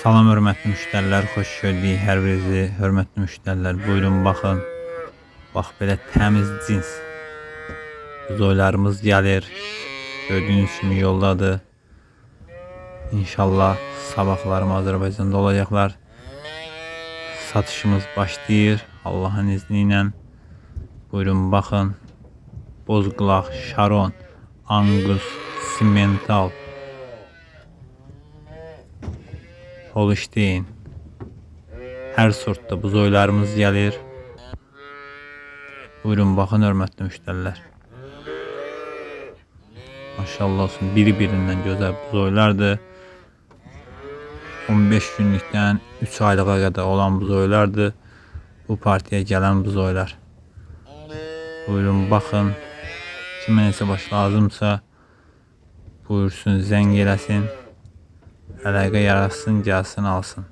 Salam hörmətli müştərilər, xoş gördük hər birinizi. Hörmətli müştərilər, buyurun baxın. Bax belə təmiz cins zoylarımız gəlir. Gördüyünüz kimi yoldadır. İnşallah sabahlarım Azərbaycanda olacaqlar. Satışımız başlayır Allahın izni ilə. Buyurun baxın. Bozqulaq, Şaron, Angus, Simmental, Holstein. Hər sortda buzoylarımız gəlir. Buyurun baxın hörmətli müştərilər. Maşallah olsun biri-birindən gözəl buzoylardır. 15 günlükdən 3 aylığa qədər olan buzoylardır. Bu partiyə gələn buzoylar. Buyurun baxın. Kimə nəsə baş lazımsa buyursun zəng eləsin. Əlaqə yaratsın, gəlsin alsın.